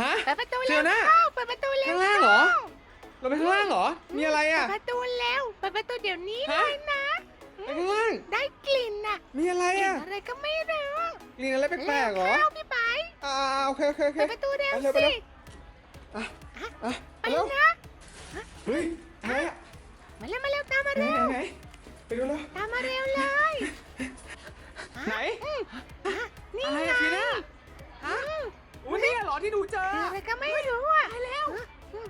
ฮะ เปิดประตูเจแล้อวหน้าเข้าเปิดประตูแล้วข้างล่างเหรอ เราไปข้างล่างเหรอ มีอะไรอะ เปิดประตูแล้วเปิดประตูเดี๋ยวนี้เลฮะยนะ ไปข้างล่าง ได้กลิ่นน่ะมีอะไรกลิ่นอะอะไรก็ไม่รู้กลิ่นอะไรแปลกๆเหรอ เข้าพี่ไปอ่าโอเคโอเคโอเค เปิดประตูเร็วไปเร็วไปสิ เร็ว อะอะไปเร็วนะ เฮ้ยอะไรอะมาเร็วมาเร็วตามมาไหนเร็ว ไหนไหนไปดูแล้ว ตามมาเร็วเลยไหนอะนี่อะไรไงอะฟีน่าฮะ อุ้ยนี่เหรอที่ดูเจออะไรก็ไม่รู้อะไปแล้ว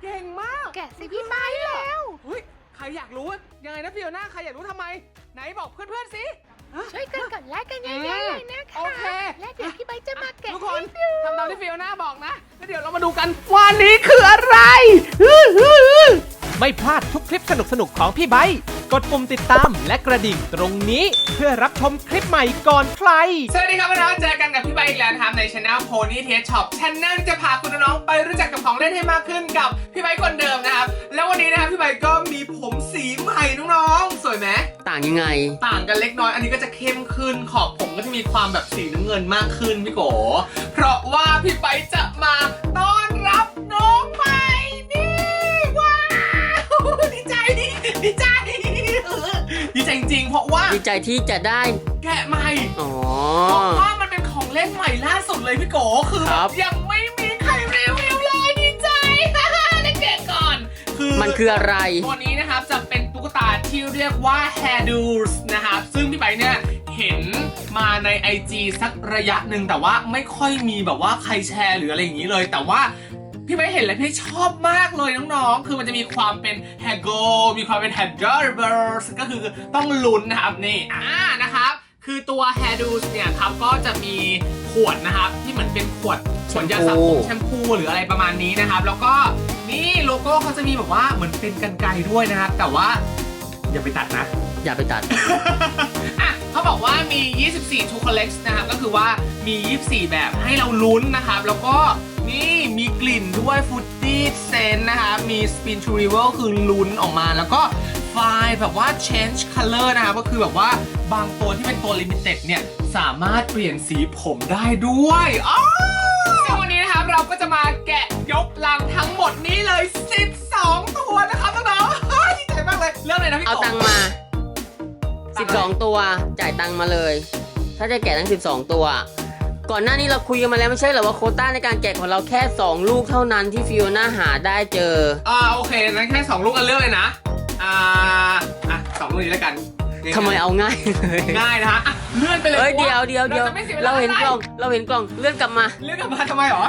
เก่งมากแกะสิพี่ไปแล้วเฮ้ยใครอยากรู้ว่ายังไงนะฟิโอน่าใครอยากรู้ทำไม ไหนบอกเพื่อนๆสิช่วยกันกดไลค์กันเยอะๆเลยนะคะโอเค และเดี๋ยวพี่ใบจะมาแกะทุกคนให้ดูทำตามที่ฟิโอน่าบอกนะ แล้วเดี๋ยวเรามาดูกันว่านี้คืออะไร ไม่พลาดทุกคลิปสนุกๆของพี่ไบค์กดปุ่มติดตามและกระดิ่งตรงนี้ เพื่อรับชมคลิปใหม่ก่อนใคร สวัสดีครับน้องๆเจอกันกับพี่ใบอีกแล้วนะครับในช anel Pony t e Shop ช anel จะพาคุณน้องๆไปรู้จักกับของเล่นให้มากขึ้นกับพี่ใบคนเดิมนะครับ แล้ววันนี้นะครับพี่ใบก็มีผมสีใหม่น้องๆ สวยไหม ต่างยังไง ต่างกันเล็กน้อย อันนี้ก็จะเข้มขึ้น ขอบผมก็จะมีความแบบสีน้ำเงินมากขึ้นพี่โก เพราะว่าพี่ใบจะมาต้อนรับน้ ดีใจดีใจจริงๆเพราะว่าดีใจที่จะได้ แกะใหม่อ๋อ เพราะว่ามันเป็นของเล่นใหม่ล่าสุดเลยพี่โกคือครับยังไม่มีใครรีวิวเลยดีใจเด็กๆก่อน คือมันคืออะไร ตัวนี้นะครับจะเป็นตุ๊กตาที่เรียกว่า Hair Doodles นะครับซึ่งพี่ไบร์ทเนี่ยเห็นมาใน IG สักระยะหนึ่งแต่ว่าไม่ค่อยมีแบบว่าใครแชร์หรืออะไรอย่างนี้เลย แต่ว่า พี่ไบร์ทเห็นแล้วพี่ชอบมากเลยน้องๆ คือมันจะมีความเป็น Hair Go มีความเป็น Hair Doodles ก็คือต้องลุ้นนะครับนี่อ่านะครับ คือตัว Hair Doodles เนี่ยครับก็จะมีขวดนะครับที่เหมือนเป็นขวดขวดยาสระผมแชมพูหรืออะไรประมาณนี้นะครับ แล้วก็นี่โลโก้เขาจะมีแบบว่าเหมือนเป็นกันไกรด้วยนะครับ แต่ว่าอย่าไปตัดนะ อย่าไปตัดอะเขาบอกว่ามี 24 to collect นะครับก็คือว่ามี 24 แบบให้เราลุ้นนะครับ แล้วก็ นี่มีกลิ่นด้วย fruity scent นะครับมี spin to rival คือลุ้นออกมาแล้วก็ไฟล์แบบว่า change color นะครับก็คือแบบว่าบางตัวที่เป็นตัว limited เนี่ย สามารถเปลี่ยนสีผมได้ด้วยอ๋อซึ่งวันนี้นะครับเราก็จะมาแกะยกลังทั้งหมดนี้เลย 12 ตัวนะครับน้องๆเฮ้ยดีใจมากเลย เริ่มเลยนะพี่เอาโตตังค์มา 12 ตัวจ่ายตังค์มาเลย ถ้าจะแกะทั้ง 12 ตัว ก่อนหน้านี้เราคุยกันมาแล้วไม่ใช่เหรอว่าโควต้าในการแกะของเราแค่ 2 ลูกเท่านั้นที่ฟิโอน่าหาได้เจอ อ่าโอเคนั้นแค่สองลูกกันเลือกเลยนะ อ่าอะสองลูกนี้แล้วกันง่ยๆทำไมเอาง่ายเลยง่ายนะฮะอะเลื่อนไปเลยเอ้ยพราะเดี๋ยวเดี๋ยวเดี๋ยวราจะไม่สียวลเราเห็นกล่องะไเราเห็นกล่องเลื่อนกลับมา เลื่อนกลับมาทำไมหรอ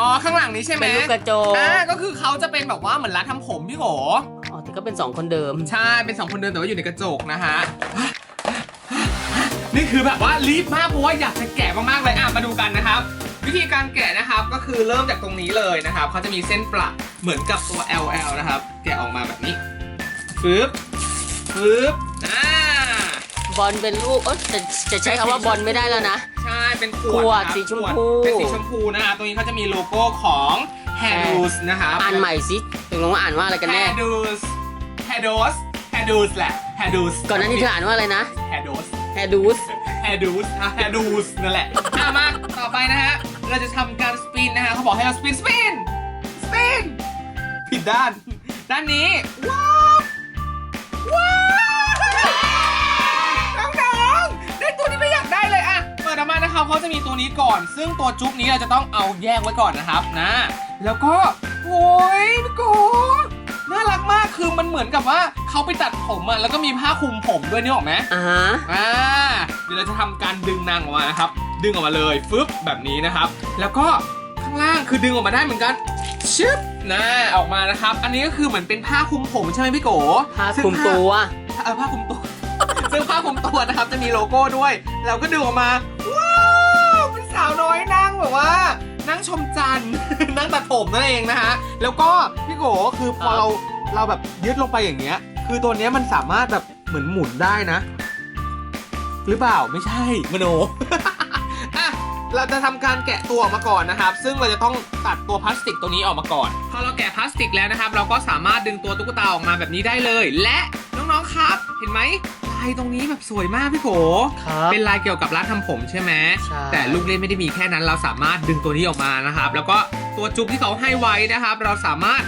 อ๋อข้างหลังนี้ใช่ไหมเป็นลูกกระจกอ่าก็คือเขาจะเป็นแบบว่าเหมือนร้านทำผมพี่โหอ๋อแต่ก็เป็น 2 คนเดิม ใช่เป็นสองคนเดินแต่ว่าอยู่ในกระจกนะฮะ นี่คือแบบว่ารีบมากเพราะว่าอยากจะแกะมากๆเลยอะมาดูกันนะครับ วิธีการแกะนะครับก็คือเริ่มจากตรงนี้เลยนะครับเขาจะมีเส้นประเหมือนกับตัว LL นะครับ แกะออกมาแบบนี้ฟึบฟึบอ่าบอลเป็นลูกเออจะจะใช้คำว่าบอลไม่ได้แล้วนะ ใช่เป็นขขววดดนะครับสีชมขวดพูเป็นสีชมพูนะครับตรงนี้เขาจะมีโลโก้ของ Hair d o o s นะครับ อ่านใหม่สิตกลงว่าอ่านว่าอะไรกันแน่ Hair d o o s Hair d o o s Hair d o o s แหละ Hair d o o s ก่อนหน้านี้เธออ่านว่าอะไรนะ Hair d o o s แฮดูสแฮดูสฮะแฮดูสนั่นแหละอะมาต่อไปนะฮะ เราจะทำการสปินนะฮะเขาบอกให้เราสปินสปินสปินผิดด้าน ด้านนี้ ว้าวว้าวน้องๆได้ตัวที่ไม่อยากได้เลยอะเปิดออกมานะครับเขาจะมีตัวนี้ก่อน ซึ่งตัวจุ๊บนี้เราจะต้องเอาแยกไว้ก่อนนะครับนะ แล้วก็โอ้ยพี่โก น่ารักมากคือมันเหมือนกับว่าเขาไปตัดผมอะแล้วก็มีผ้าคลุมผมด้วยนี่ออกไหมอ่าฮะอ่าเดี๋ยวเราจะทำการดึงนางออกมานะครับ ดึงออกมาเลยฟึบแบบนี้นะครับ แล้วก็ข้างล่างคือดึงออกมาได้เหมือนกันชึบนะออกมานะครับ อันนี้ก็คือเหมือนเป็นผ้าคลุมผมใช่ไหมพี่โกผ้าซึ่งคลุมตัวผ้าเออผ้าคลุมตัว ซึ่งผ้าคลุมตัวนะครับ จะมีโลโก้ด้วย เราก็ดึงออกมา ว้าวเป็นสาวน้อยนั่งแบบว่า นั่งชมจันทร์ นั่งตัดผมนั่นเองนะฮะ แล้วก็พี่โกคือพอครับเรา เราแบบยึดลงไปอย่างเงี้ย คือตัวเนี้ยมันสามารถแบบเหมือนหมุนได้นะ หรือเปล่าไม่ใช่มโน อะเราจะทำการแกะตัวออกมาก่อนนะครับ ซึ่งเราจะต้องตัดตัวพลาสติกตัวนี้ออกมาก่อน พอเราแกะพลาสติกแล้วนะครับ เราก็สามารถดึงตัวตุ๊กตาออกมาแบบนี้ได้เลย และน้องๆครับ เห็นไหมภลายตรงนี้แบบสวยมากพี่โกครับเป็นลายเกี่ยวกับร้านทำผมใช่ไหมใช่แต่ลูกเล่นไม่ได้มีแค่นั้น เราสามารถดึงตัวนี้ออกมานะครับ แล้วก็ตัวจุ๊บที่เขาให้ไว้นะครับ เราสามารถ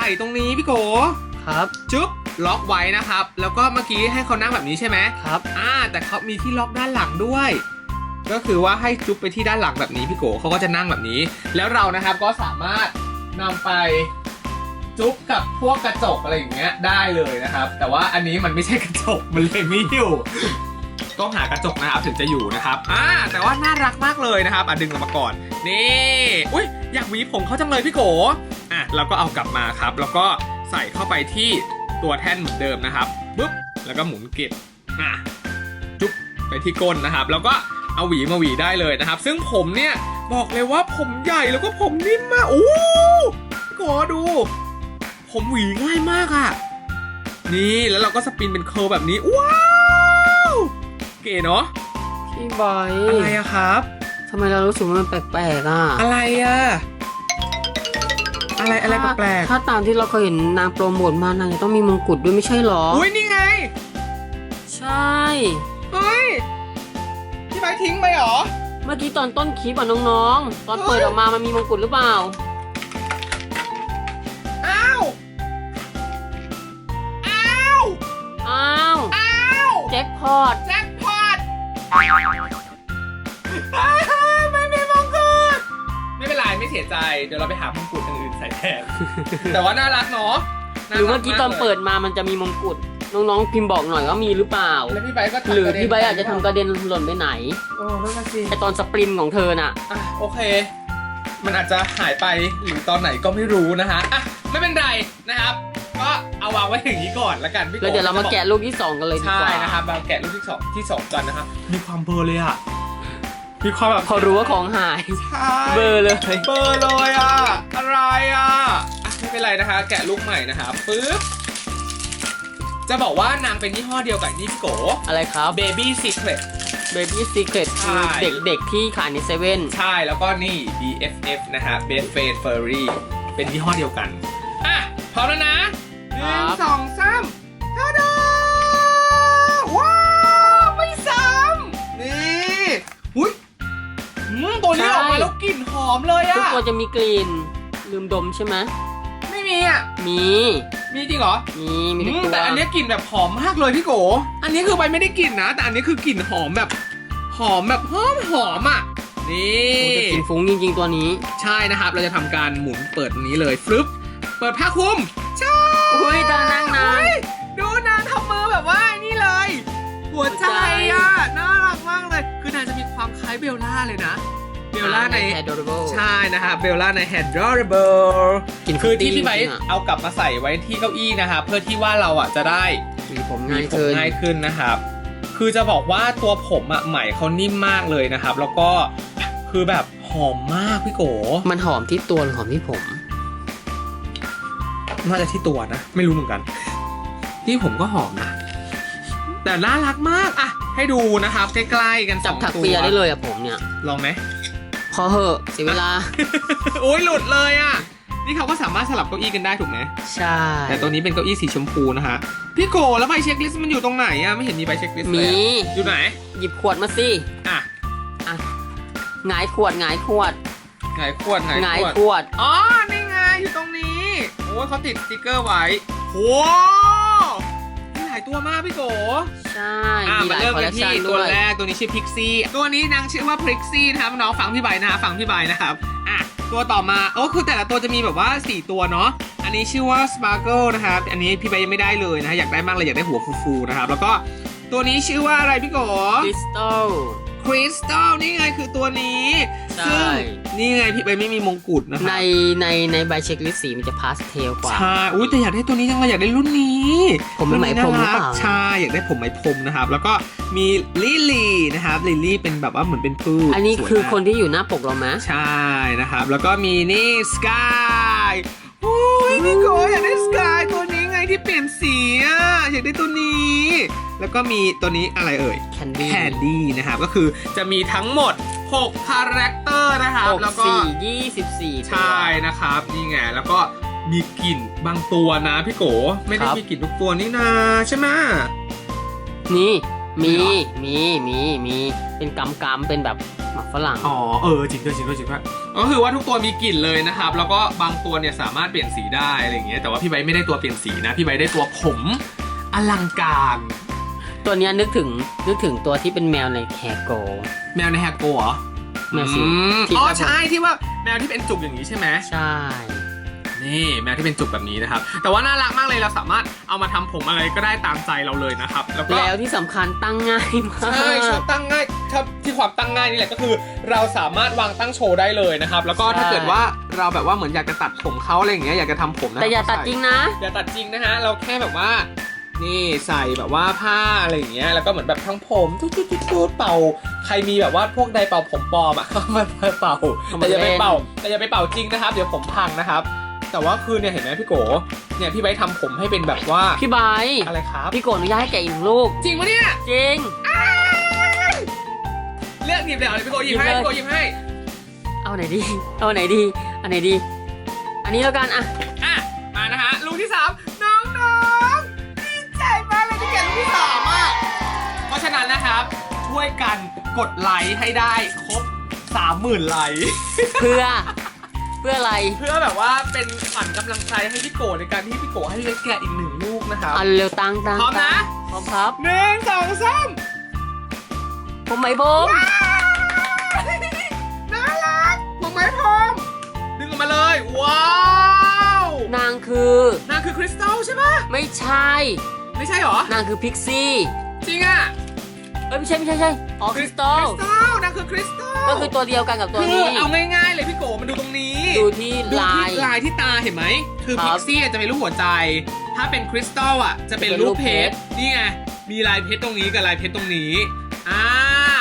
ใส่ตรงนี้พี่โกครับ จุ๊บล็อกไว้นะครับ แล้วก็เมื่อกี้ให้เขานั่งแบบนี้ใช่ไหมครับ อ่า แต่เขามีที่ล็อกด้านหลังด้วย ก็คือว่าให้จุ๊บไปที่ด้านหลังแบบนี้พี่โกเขาก็จะนั่งแบบนี้ แล้วเรานะครับก็สามารถนำไปจุ๊บกับพวกกระจกอะไรอย่างเงี้ยได้เลยนะครับ แต่ว่าอันนี้มันไม่ใช่กระจกมันเลยไม่อยู่ต้องหากระจกนะครับถึงจะอยู่นะครับอ่าแต่ว่าน่ารักมากเลยนะครับอะดึงออกมาก่อนนี่อุ้ยอยากหวีผมเขาจังเลยพี่โกอะ เราก็เอากลับมาครับ แล้วก็ใส่เข้าไปที่ตัวแท่นเหมือนเดิมนะครับปุ๊บแล้วก็หมุนเก็บอะจุ๊บไปที่ก้นนะครับ แล้วก็เอาหวีมาหวีได้เลยนะครับ ซึ่งผมเนี่ยบอกเลยว่าผมใหญ่แล้วก็ผมนิ่มมากโอ้พี่โกดู ผมหวีง่ายมากอะ่ะ นี่แล้วเราก็สปินเป็นเคิร์ลแบบนี้ ว้าว เก๋เนาะพี่ใบอะไรอะครับทำไมเรารู้สึกว่ามันแปลกๆอะ อะไรอะ อะไรอะไรแปลกถ้าตามที่เราเคยเห็นนางโปรโมทมานางจะต้องมีมงกุฎด้วยไม่ใช่หรอๆอุ้ยนี่ไง ใช่เฮ้ยพี่ไบร์ททิ้งไปเหรอ เมื่อกี้ตอนต้นคลิปอะน้องๆ ตอนเปิดออกมามันมีมงกุฎหรือเปล่า อ้าว อ้าว อ้าว อ้าว แจ็คพอตแเสียใจเดี๋ยวเราไปหามงกุฎอย่างอื่นใส่แทน แต่ว่าน่ารักเนาะหรือเมื่อกี้ตอนเปิดมามันจะมีมงกุฎน้องๆพิมพ์บอกหน่อยว่ามีหรือเปล่า แล้วพี่ไบร์ทก็ทำหรือประเด็นพี่ใบร์ทอาจจะทำกระเด็นหล่นไปไหนโอ้นั่นน่ะสิไอตอนสปรินของเธอน่ะ อะโอเค มันอาจจะหายไปหรือตอนไหนก็ไม่รู้นะฮะอะไม่เป็นไรนะครับ ก็เอาวางไว้อย่างนี้ก่อนละกันพี่โกแล้วเดี๋ยวเรามาแกะลูกที่สองกันเลยดีใช่กว่านะครับมาแกะลูกที่สองที่สองกันนะครับมีความเบลอเลยอะ มีความแบบพอรู้ว่าของหาย ใช่เบลอเลย เบอร์เลยอะ อะไรอะอะ ไม่เป็นไรนะคะ แกะลูกใหม่นะคะปึ๊บ จะบอกว่านางเป็นยี่ห้อเดียวกับนี่พี่โกอะไรครับ Baby Secret Baby Secret ใช่คือเด็กๆที่ขายในเซเว่นใช่แล้วก็นี่ BFF นะฮะ Best Friend Furry เป็นยี่ห้อเดียวกัน อะพร้อมแล้วนะ มเลยทุกอะตัวจะมีกลิ่น ลืมดมใช่ไหมไม่มีอะมี มีจริงเหรอมีมีทุกอืมตัวแต่อันนี้กลิ่นแบบหอมมากเลยพี่โก อันนี้คือใบไม่ได้กลิ่นนะ แต่อันนี้คือกลิ่นหอมแบบ หอมแบบหอมหอมอะ นี่โอ้จะกินฟุ้งจริงๆตัวนี้ ใช่นะครับ เราจะทำการหมุนเปิดตรงนี้เลยฟลึบเปิดผ้าคลุมใช่อุ้ยตานั่งนานเฮ้ยดูนางทำมือแบบว่านี่เลยหัวใจ อะ น่ารักมากเลย คือนางจะมีความคล้ายเบลล่าเลยนะเบ ลล่าใน แฮดดอร์เบิล ใช่นะครับเบลล่าใน Head Adorable กินคือที่พี่ไบจริร์งๆทอะเอากลับมาใส่ไว้ที่เก้าอี้นะครับเพื่อที่ว่าเราอะจะได้มีผมมีง่ายผมขึ้น ง่ายขึ้นนะครับ คือจะบอกว่าตัวผมอะไหมเขานิ่มมากเลยนะครับ แล้วก็คือแบบหอมมากพี่โกมันหอมที่ตัวหรือหอมที่ผม น่าจะที่ตัวนะ ไม่รู้เหมือนกัน ที่ผมก็หอมนะ แต่น่ารักมากอะให้ดูนะครับใกล้ๆกันสจับองถักตัวเปียได้เลยอะผมเนี่ย ลองไหมพ อเหอะเสียเวลา โอ้ยหลุดเลยอะนี่เขาก็สามารถสลับเก้าอี้กันได้ถูกไหม ใช่ แต่ตัวนี้เป็นเก้าอี้สีชมพูนะฮะ พี่โกแล้วใบเช็คลิสต์มันอยู่ตรงไหนอะไม่เห็นมีใบเช็คลิสต์เลยมี อะอยู่ไหน หยิบขวดมาสิ อะหงายขวดหงายขวดไหนขวดไหนหงายขวดขวด อ๋อ นี่ไง อยู่ตรงนี้ โอ้ยเขาติดสติกเกอร์ไว้ว้าวมีหลายตัวมากพี่โกใช่อะมีหมาลายเริ่มคอลกัเลนคที่ชันตัด้ววย แรกตัวนี้ชื่อพิกซี่ตัวนี้นางชื่อว่าพิกซี่นะครับน้องฟังพี่ใบนะฮะฟังพี่ใบนะครับอะตัวต่อมาโอ้คือแต่ละตัวจะมีแบบว่า 4 ตัวเนาะอันนี้ชื่อว่า Sparkle นะครับอันนี้พี่ใบยังไม่ได้เลยนะฮะอยากได้มากเลยอยากได้หัวฟูๆนะครับแล้วก็ตัวนี้ชื่อว่าอะไรพี่โก คริสตัล คริสตัลนี่ไงคือตัวนี้ใช่ ซึ่งนี่ไงพี่ใบไม่มีมงกุฎนะคในรับในในใบเช็คลิสต์สีมันจะพาสเทลกว่า ใช่อุ้ยแต่อยากได้ตัวนี้จังเลยอยากได้รุ่นนี้ผมเป็นไหมพรมหรือเปล่า ใช่อยากได้ผมไหมพรมนะครับ แล้วก็มีลิลลี่นะครับลิลลี่เป็นแบบว่าเหมือนเป็นพืชอันนี้สวยคือมากคนที่อยู่หน้าปกเราไหมใช่นะครับ แล้วก็มีนี่สกายโอ้ยพี่โกอยากได้สกายตัวนี้ไงที่เปลี่ยนสีอะอยากได้ตัวนี้ แล้วก็มีตัวนี้อะไรเอ่ย แคนดี้แคนดี้นะครับก็คือจะมีทั้งหมด 6 คาแรคเตอร์นะครับหกแล้วก็สี่ยี่สิบสี่ตัวใช่นะครับนี่ไงแล้วก็มีกลิ่นบางตัวนะพี่โก ไม่ได้ครับมีกลิ่นทุกตัวนี่นาใช่ไหมนี่ มีเหรอมีมีมีเป็นกำกำๆเป็นแบบหมักฝรั่ง อ๋อเออจริงด้วยจริงด้วยจริงด้วยก็คือว่าทุกตัวมีกลิ่นเลยนะครับ แล้วก็บางตัวเนี่ยสามารถเปลี่ยนสีได้อะไรอย่างเงี้ยแต่ว่าพี่ไบร์ทไม่ได้ตัวเปลี่ยนสีนะ พี่ไบร์ทได้ตัวผมอลังการ ตัวเนี้ยนึกถึงนึกถึงตัวที่เป็นแมวในแคโกแมวในแฮกโกเหรอแมวสีอืมที่อ๋อครับผมใช่ที่ว่าแมวที่เป็นจุกอย่างนี้ใช่ไหม ใช่ นี่แมวที่เป็นจุกแบบนี้นะครับ แต่ว่าน่ารักมากเลยเราสามารถเอามาทำผมอะไรก็ได้ตามใจเราเลยนะครับ แล้วก็แล้วที่สำคัญตั้งง่ายมากใช่ชอบตั้งง่ายชอบที่ความตั้งง่ายนี่แหละก็คือ เราสามารถวางตั้งโชว์ได้เลยนะครับ แล้วก็ถ้าเกิดว่าเราแบบว่าเหมือนอยากจะตัดผมเขาอะไรอย่างเงี้ยอยากจะทำผมนะแต่อย่าตัดใส่จริงนะอย่าตัดจริงนะฮะเราแค่แบบว่านี่ใส่แบบว่าผ้าอะไรอย่างเงี้ยแล้วก็เหมือนแบบทั้งผมทุดๆๆๆเป่า ใครมีแบบว่าพวกไดร์เป่าผมปลอมอะก็มาเป่าเอามาแต่อย่าไปเล่นเป่าแต่อย่าไปเป่าจริงนะครับ เดี๋ยวผมพังนะครับ แต่ว่าคือเนี่ยเห็นไหมพี่โกเนี่ยพี่ไบร์ททำผมให้เป็นแบบว่าพี่ไบร์ทอะไรครับ พี่โกอนุญาตให้แกะอีกหนึ่งลูก จริงปะเนี่ย จริง เลือกหยิบเดี๋ยวพี่โกหยิบให้หยิบเลย พี่โกหยิบให้เอาไหนดี เอาไหนดีอันไหนดี อันนี้แล้วกันอะอะมานะฮะลูกที่สามน้องๆดีใจมากเลยที่แกะลูกที่สามอะเพราะฉะนั้นนะครับ ช่วยกันกดไลค์ให้ได้ครบ30,000ไลค์ เพื่อ เพื่ออะไรเพื่อแบบว่าเป็นขวัญกำลังใจให้พี่โกในการที่พี่โกให้พี่เล็กแกะอีกหนึ่งลูกนะครับ เอาเร็วตั้งตั้งพร้อมนะ พร้อมครับหนึ่งสองสามผมไหมผมน่ารักผมไหมพร้อมดึงออกมาเลย ว้าวนางคือ นางคือคริสตัลใช่ปะไม่ใช่ ไม่ใช่เหรอ นางคือพิกซี่ จริงอะเอ้ยไม่ใช่ไม่ใช่ไม่ใช่อ๋อคริสตัลคริสตัลนางคือคริสตัล ก็คือตัวเดียวกันกับตัวคือนี้ เอาง่ายๆเลยพี่โกมาดูตรงนี้ ดูที่ดูลายที่ลายที่ตาเห็นไหม คือครัพิบกซี่จะเป็นรูปหัวใจ ถ้าเป็นคริสตัลอะจะเป็นเป็นรูรูปปเพเพชชรรนี่ไง มีลายเพชรตรงนี้กับลายเพชรตรงนี้ อ่า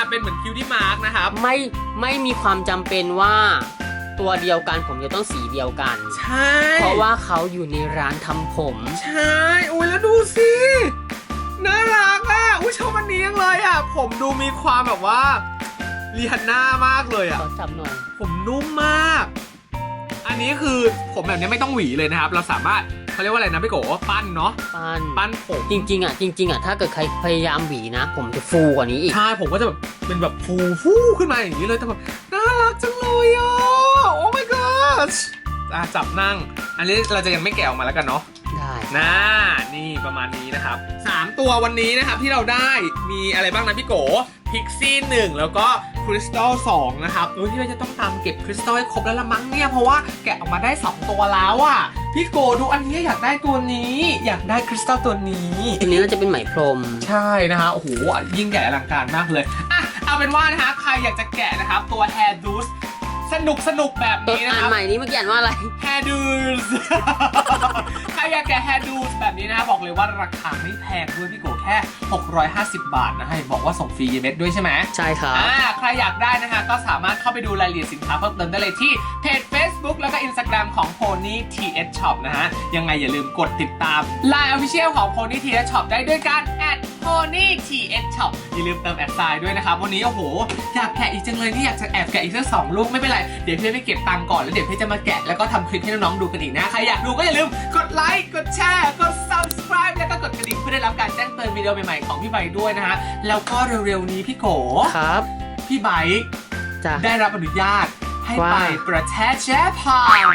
เป็นเหมือนคิวที่มาร์กนะครับ ไม่ไม่มีความจำเป็นว่า ตัวเดียวกันผมจะต้องสีเดียวกัน ใช่ เพราะว่าเขาอยู่ในร้านทำผม ใช่อุ้ยแล้วดูสิ น่ารักอะ อุ้ยชอบอันนี้ยังเลยอะ ผมดูมีความแบบว่า รีฮันน่ามากเลยอะ ขอจับหน่อย ผมนุ่มมาก อันนี้คือผมแบบนี้ไม่ต้องหวีเลยนะครับ เราสามารถเขาเรียกว่าอะไรนะพี่โกปั้นเนาะ ปั้นปั้นผม จริง ๆ อะ จริง ๆ อะ ถ้าเกิดใครพยายามหวีนะ ผมจะฟูกว่านี้อีก ใช่ ผมก็จะแบบเป็นแบบฟูฟูขึ้นมาอย่างนี้เลย แต่แบบน่ารักจังเลยอะ โอ้ my god อะจับนั่ง อันนี้เราจะยังไม่แกะออกมาแล้วกันเนาะได้ น่านี่ประมาณนี้นะครับสามตัววันนี้นะครับที่เราได้มีอะไรบ้างนะพี่โกพิกซี่หนึ่งแล้วก็คริสตัลสองนะครับโอ้ยพี่ว่าจะต้องตามเก็บคริสตัลให้ครบแล้วละมั้งเนี่ย เพราะว่าแกะออกมาได้ 2 ตัวแล้วอะ พี่โกดูอันนี้อยากได้ตัวนี้ อยากได้คริสตัลตัวนี้ตัวนี้น่าจะเป็นไหมพรม ใช่นะฮะโอ้โหยิ่งใหญ่อลังการมากเลยอะเอาเป็นว่านะฮะใครอยากจะแกะนะครับ ตัว Hair d o o s สนุกสนุกๆแบบตัวนี้นะอ่าคนรับใหม่นี้เมื่อกี้อ่านว่าอะไร Hair d o o s ใคร อยากแกะ Hair d o o s แบบนี้นะฮะบอกเลยว่าราคาไม่แพงด้วยพี่โกแค่ 650 บาทนะให้บอกว่าส่งฟรีเยเม็ดด้วยใช่ไหมใช่ครับอ่าใครอยากได้นะฮะก็สามารถเข้าไปดูรายละเอียดสินค้าเพิ่มเติมได้เลยที่เพจ Facebook แล้วก็ Instagram ของ Pony TH Shop นะฮะยังไงอย่าลืมกดติดตาม Line Official ของ Pony TH Shop ได้ด้วยการ Pony TH Shop อย่าลืมเติมแอดไซน์ด้วยนะครับ วันนี้โอ้โห อยากแกะอีกจังเลยนี่อยากจะแอบแกะอีกสักสองลูกไม่เป็นไร เดี๋ยวพี่ไปเก็บตังค์ก่อนแล้วเดี๋ยวพี่จะมาแกะแล้วก็ทำคลิปให้น้องๆดูกันอีกนะ ใครอยากดูก็อย่าลืมกดไลค์กดแชร์กด subscribe แล้วก็กดกระดิ่งเพื่อได้รับการแจ้งเตือนวิดีโอใหม่ๆของพี่ใบด้วยนะฮะแล้วก็เร็วๆนี้พี่โกครับพี่ไบค์จ้ะได้รับอนุญาตให้ว่าไปประเทศเจแปน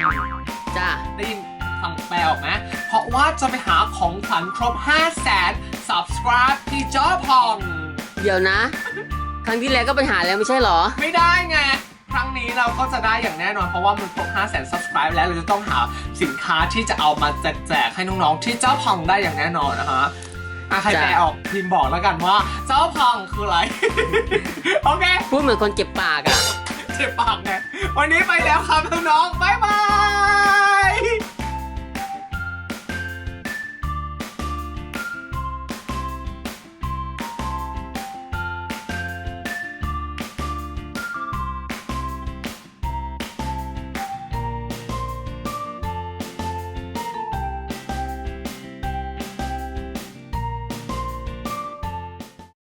จ้ะ ได้ยิน ฟังแปลออกไหมเพราะว่าจะไปหาของขวัญครบ 5 0 0แสน subscribe ที่จอพอง เดี๋ยวนะ ครั้งที่แล้วก็ไปหาแล้วไม่ใช่เหรอ ไม่ได้ไง ครั้งนี้เราก็จะได้อย่างแน่นอน เพราะว่ามันครบ 5 0 0แสน subscribe แล้วเราจะต้องหาสินค้าที่จะเอามาแจกๆให้น้องๆ ที่เจ้าพองได้อย่างแน่นอนนะฮะอะใครจ้ะแปลออกพิมพ์บอกแล้วกันว่า เจ้าพองคืออะไร โอเค พูดเหมือนคนเจ็บปากอะเจ็บปากไงวันนี้ไปแล้วครับน้องๆบ๊ายบาย